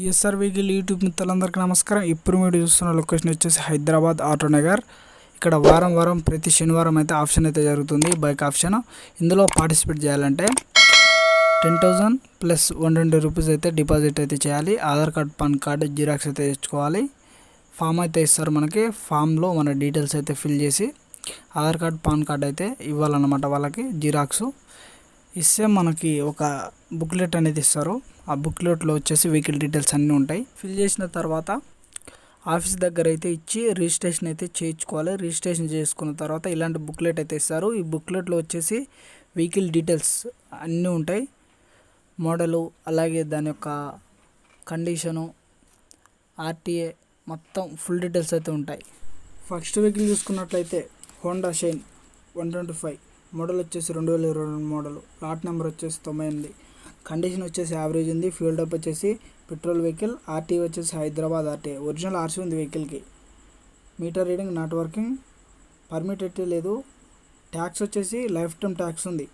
SR vehicle YouTube మిత్రులందరికీ నమస్కారం. ఇప్పుడు మీరు చూస్తున్న లొకేషన్ వచ్చేసి హైదరాబాద్ ఆటో నగర్. ఇక్కడ వారం వారం ప్రతి శనివారం అయితే ఆప్షన్ అయితే జరుగుతుంది బైక్ ఆప్షన్. ఇందులో పార్టిసిపేట్ చేయాలంటే ten thousand plus one twenty rupees అయితే డిపాజిట్ అయితే చేయాలి. Aadhaar card PAN card xerox అయితే తెచ్చుకోవాలి. ఫామ్ అయితే ఇస్తారు మనకి. ఫామ్లో మన డీటెయిల్స్ అయితే ఫిల్ చేసి ఆధార్ కార్డ్ పాన్ కార్డ్ అయితే ఇవ్వాలన్నమాట వాళ్ళకి జిరాక్స్. ఇస్తే మనకి ఒక బుక్లెట్ అనేది ఇస్తారు. ఆ బుక్లెట్లో వచ్చేసి వెహికల్ డీటెయిల్స్ అన్నీ ఉంటాయి. ఫిల్ చేసిన తర్వాత ఆఫీస్ దగ్గర అయితే ఇచ్చి రిజిస్ట్రేషన్ అయితే చేయించుకోవాలి. రిజిస్ట్రేషన్ చేసుకున్న తర్వాత ఇలాంటి బుక్లెట్ అయితే ఇస్తారు. ఈ బుక్లెట్లో వచ్చేసి వెహికల్ డీటెయిల్స్ అన్నీ ఉంటాయి. మోడలు అలాగే దాని యొక్క కండిషను ఆర్టీఏ మొత్తం ఫుల్ డీటెయిల్స్ అయితే ఉంటాయి. ఫస్ట్ వెహికల్ చూసుకున్నట్లయితే Honda Shine one twenty five. Model వచ్చేసి రెండు వేల ఇరవై రెండు మోడల్. లాట్ నెంబర్ వచ్చేసి తొంభై ఎనిమిది. కండిషన్ వచ్చేసి యావరేజ్ ఉంది. ఫ్యూల్ డప్ వచ్చేసి పెట్రోల్ వెహికల్ ఆర్టీ వచ్చేసి హైదరాబాద్ ఆర్టీ ఒరిజినల్ ఆర్సీ ఉంది వెహికల్కి meter reading not working permit అయితే లేదు. ట్యాక్స్ వచ్చేసి లైఫ్ టైం ట్యాక్స్ ఉంది.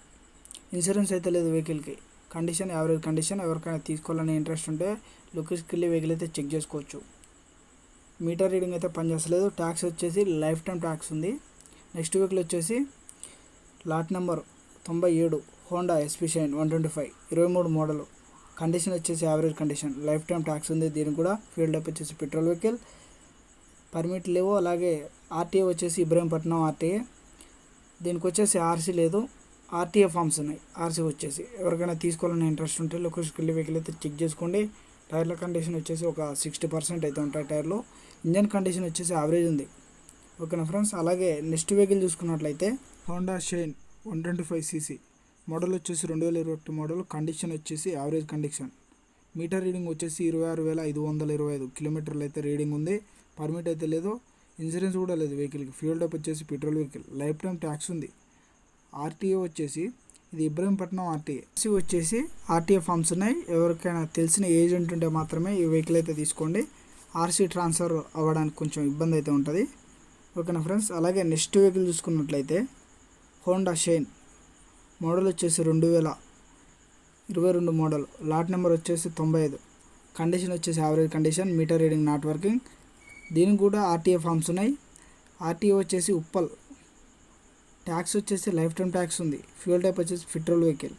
ఇన్సూరెన్స్ అయితే లేదు వెహికల్కి కండిషన్ యావరేజ్ కండిషన్ ఎవరికైనా తీసుకోవాలని ఇంట్రెస్ట్ ఉంటే లొకేషన్కి వెళ్ళి వెహికల్ అయితే చెక్ చేసుకోవచ్చు. మీటర్ రీడింగ్ అయితే పనిచేస్తలేదు. ట్యాక్స్ వచ్చేసి లైఫ్ టైం ట్యాక్స్ ఉంది. నెక్స్ట్ వెహికల్ వచ్చేసి లాట్ నెంబర్ తొంభై ఏడు. Honda SP Shine one twenty five ఇరవై మూడు మోడల్. కండిషన్ వచ్చేసి average condition. Life time tax ఉంది దీనికి కూడా ఫీల్డ్ అప్ వచ్చేసి పెట్రోల్ వెహికల్. పర్మిట్ లేవు అలాగే ఆర్టీఏ వచ్చేసి ఇబ్రహీంపట్నం ఆర్టీఏ. దీనికి వచ్చేసి ఆర్సీ లేదు ఆర్టీఏ ఫామ్స్ ఉన్నాయి ఆర్సీ వచ్చేసి. ఎవరికైనా తీసుకోవాలని ఇంట్రెస్ట్ ఉంటే లొకేషన్కి వెళ్ళి వెహికల్ అయితే చెక్ చేసుకోండి. టైర్ల కండిషన్ వచ్చేసి ఒక సిక్స్టీ పర్సెంట్ అయితే ఉంటాయి టైర్లు. ఇంజన్ కండిషన్ వచ్చేసి యావరేజ్ ఉంది. ఓకేనా ఫ్రెండ్స్? అలాగే నెక్స్ట్ వెహికల్ చూసుకున్నట్లయితే Honda Shine one twenty five CC. Model వచ్చేసి రెండు వేల ఇరవై ఒకటి మోడల్. కండిషన్ వచ్చేసి యావరేజ్ కండిషన్. మీటర్ రీడింగ్ వచ్చేసి ఇరవై ఆరు వేల ఐదు వందల ఇరవై ఐదు కిలోమీటర్లు అయితే రీడింగ్ ఉంది. పర్మిట్ అయితే లేదు. ఇన్సూరెన్స్ కూడా లేదు వెహికల్కి. ఫ్యూల్ డప్ వచ్చేసి petrol vehicle. Life time tax ఉంది. ఆర్టీఏ వచ్చేసి ఇది ఇబ్రహీంపట్నం ఆర్టీఏ. సి వచ్చేసి ఆర్టీఏ ఫామ్స్ ఉన్నాయి. ఎవరికైనా తెలిసిన ఏజెంట్ ఉంటే మాత్రమే ఈ వెహికల్ అయితే తీసుకోండి. ఆర్సీ ట్రాన్స్ఫర్ అవ్వడానికి కొంచెం ఇబ్బంది అయితే ఉంటుంది. ఓకేనా ఫ్రెండ్స్? అలాగే నెక్స్ట్ వెహికల్ చూసుకున్నట్లయితే హోండా షైన్. మోడల్ వచ్చేసి రెండు వేల ఇరవై రెండు మోడల్. లాట్ నెంబర్ వచ్చేసి తొంభై ఐదు. కండిషన్ వచ్చేసి average condition meter reading not working. దీనికి కూడా ఆర్టీఏ ఫామ్స్ ఉన్నాయి. ఆర్టీఏ వచ్చేసి ఉప్పల్. ట్యాక్స్ వచ్చేసి లైఫ్ టైం ట్యాక్స్ ఉంది. ఫ్యూల్ టైప్ వచ్చేసి petrol vehicle.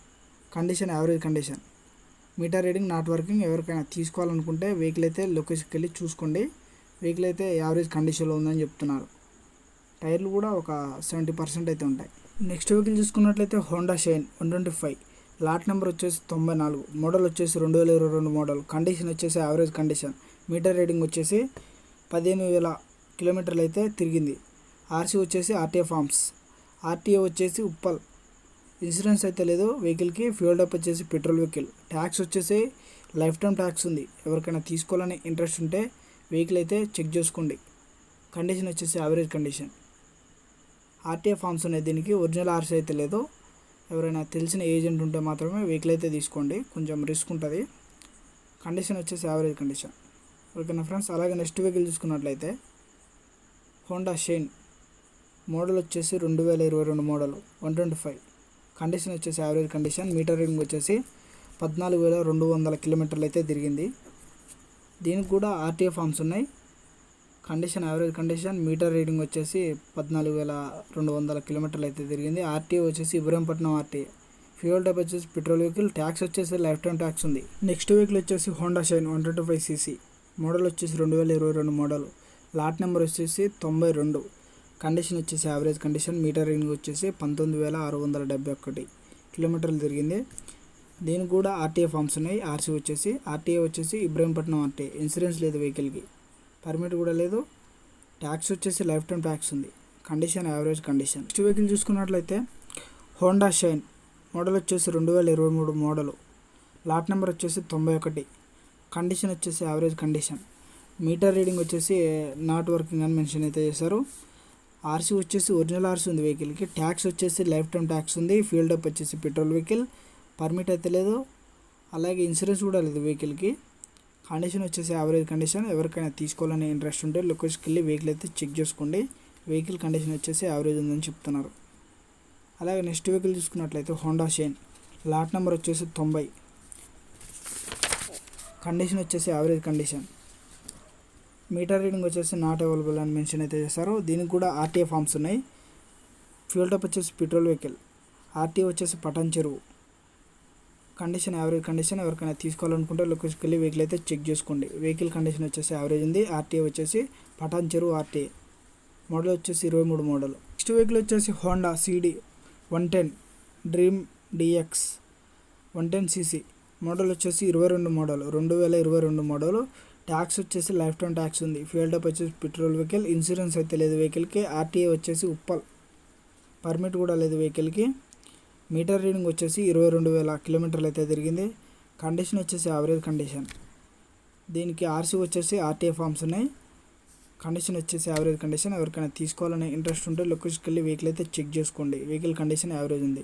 Condition average condition. Meter reading not working ఎవరికైనా తీసుకోవాలనుకుంటే వెహికల్ అయితే లొకేషన్కి వెళ్ళి చూసుకోండి. వెహికల్ అయితే యావరేజ్ కండిషన్లో ఉందని చెప్తున్నారు. టైర్లు కూడా ఒక సెవెంటీ పర్సెంట్ అయితే ఉంటాయి. నెక్స్ట్ వెహికల్ చూసుకున్నట్లయితే Honda Shine one twenty five. Lot number వచ్చేసి తొంభై నాలుగు. మోడల్ వచ్చేసి రెండు వేల ఇరవై రెండు మోడల్. కండిషన్ వచ్చేసి యావరేజ్ కండిషన్. మీటర్ రీడింగ్ వచ్చేసి పదిహేను వేల కిలోమీటర్లు అయితే తిరిగింది. ఆర్సీ వచ్చేసి ఆర్టీఏ ఫార్మ్స్. ఆర్టీఏ వచ్చేసి ఉప్పల్. ఇన్సూరెన్స్ అయితే లేదు వెహికల్కి. ఫ్యూల్ డప్ వచ్చేసి పెట్రోల్ వెహికల్. ట్యాక్స్ వచ్చేసి లైఫ్ టైం ట్యాక్స్ ఉంది. ఎవరికైనా తీసుకోవాలని ఇంట్రెస్ట్ ఉంటే వెహికల్ అయితే చెక్ చేసుకోండి. కండిషన్ వచ్చేసి యావరేజ్ కండిషన్. ఆర్టీఏ ఫామ్స్ ఉన్నాయి. దీనికి ఒరిజినల్ ఆర్సీ అయితే లేదు. ఎవరైనా తెలిసిన ఏజెంట్ ఉంటే మాత్రమే వెహికల్ అయితే తీసుకోండి. కొంచెం రిస్క్ ఉంటుంది. కండిషన్ వచ్చేసి యావరేజ్ కండిషన్. ఓకేనా ఫ్రెండ్స్? అలాగే నెక్స్ట్ వెహికల్ చూసుకున్నట్లయితే హోండా షైన్. మోడల్ వచ్చేసి రెండు వేల ఇరవై రెండు model one twenty five. Condition వచ్చేసి యావరేజ్ కండిషన్. మీటర్ రీడింగ్ వచ్చేసి పద్నాలుగు వేల రెండు వందల కిలోమీటర్లు అయితే తిరిగింది. దీనికి కూడా ఆర్టీఏ ఫామ్స్ ఉన్నాయి. Condition average condition meter reading వచ్చేసి పద్నాలుగు వేల రెండు వందల కిలోమీటర్లు అయితే తిరిగింది. ఆర్టీఏ వచ్చేసి ఇబ్రహీంపట్నం ఆర్టీఏ ఫ్యూయల్ టైప్ వచ్చేసి పెట్రోల్ వెహికల్ ట్యాక్స్ వచ్చేసి లైఫ్ టైం ట్యాక్స్ ఉంది. నెక్స్ట్ వెహికల్ వచ్చేసి Honda Shine one twenty five CC model వచ్చేసి రెండు వేల ఇరవై రెండు మోడల్ లాట్ నెంబర్ వచ్చేసి తొంభై రెండు. కండిషన్ వచ్చేసి యావరేజ్ కండిషన్ మీటర్ రీడింగ్ వచ్చేసి పంతొమ్మిది వేల ఆరు వందల డెబ్బై ఒకటి కిలోమీటర్లు తిరిగింది. దీనికి కూడా ఆర్టీఏ ఫామ్స్ ఉన్నాయి. ఆర్సీ వచ్చేసి ఆర్టీఏ వచ్చేసి ఇబ్రహీంపట్నం ఆర్టీఏ ఇన్సూరెన్స్ లేదు వెహికల్కి పర్మిట్ కూడా లేదు. ట్యాక్స్ వచ్చేసి లైఫ్ టైం ట్యాక్స్ ఉంది. Condition average condition. Next vehicle చూసుకున్నట్లయితే హోండా షైన్. మోడల్ వచ్చేసి రెండు వేల ఇరవై మూడు మోడలు. లాట్ నెంబర్ వచ్చేసి తొంభై ఒకటి. కండిషన్ వచ్చేసి యావరేజ్ కండిషన్. మీటర్ రీడింగ్ వచ్చేసి నాట్ వర్కింగ్ అని మెన్షన్ అయితే చేశారు. ఆర్సీ వచ్చేసి ఒరిజినల్ ఆర్సీ ఉంది వెహికల్కి. ట్యాక్స్ వచ్చేసి లైఫ్ టైం ట్యాక్స్ ఉంది. ఫీల్డ్ అప్ వచ్చేసి పెట్రోల్ వెహికల్. పర్మిట్ అయితే లేదు. అలాగే ఇన్సూరెన్స్ కూడా లేదు వెహికల్కి. కండిషన్ వచ్చేసి యావరేజ్ కండిషన్ ఎవరికైనా తీసుకోవాలని ఇంట్రెస్ట్ ఉంటే లొకేషన్కి వెళ్ళి వెహికల్ అయితే చెక్ చేసుకోండి. వెహికల్ కండిషన్ వచ్చేసి యావరేజ్ ఉందని చెప్తున్నారు. అలాగే నెక్స్ట్ వెహికల్ చూసుకున్నట్లయితే హోండా షైన్ లాట్ నెంబర్ వచ్చేసి తొంభై. కండిషన్ వచ్చేసి యావరేజ్ కండిషన్ మీటర్ రీడింగ్ వచ్చేసి నాట్ అవైలబుల్ అని మెన్షన్ అయితే చేశారు. దీనికి కూడా ఆర్టీఏ ఫామ్స్ ఉన్నాయి. ఫ్యూల్ టైప్ వచ్చేసి పెట్రోల్ వెహికల్ ఆర్టీఏ వచ్చేసి పటాన్ చెరువు. కండిషన్ యావరేజ్ కండిషన్ ఎవరికైనా తీసుకోవాలనుకుంటే లొకేషన్కి వెళ్ళి వెహికల్ అయితే చెక్ చేసుకోండి. వెహికల్ కండిషన్ వచ్చేసి యావరేజ్ ఉంది. ఆర్టీఏ వచ్చేసి పటాన్ చెరువు ఆర్టీఏ. మోడల్ వచ్చేసి ఇరవై మూడు మోడల్. నెక్స్ట్ వెహికల్ వచ్చేసి Honda CD one ten Dream DX one ten CC. Model వచ్చేసి ఇరవై రెండు మోడల్. రెండు వేల ఇరవై రెండు మోడల్. ట్యాక్స్ వచ్చేసి లైఫ్ టైం ట్యాక్స్ ఉంది. ఫ్యూల్ టైప్ వచ్చేసి పెట్రోల్ వెహికల్. ఇన్సూరెన్స్ అయితే లేదు వెహికల్కి. ఆర్టీఏ వచ్చేసి ఉప్పల్. పర్మిట్ కూడా లేదు వెహికల్కి. మీటర్ రీడింగ్ వచ్చేసి ఇరవై రెండు వేల కిలోమీటర్లు అయితే తిరిగింది. కండిషన్ వచ్చేసి యావరేజ్ కండిషన్ దీనికి ఆర్సీ వచ్చేసి ఆర్టీఏ ఫామ్స్ ఉన్నాయి. కండిషన్ వచ్చేసి యావరేజ్ కండిషన్ ఎవరికైనా తీసుకోవాలనే ఇంట్రెస్ట్ ఉంటే లొకేషన్కి వెళ్ళి వెహికల్ అయితే చెక్ చేసుకోండి. వెహికల్ కండిషన్ యావరేజ్ ఉంది.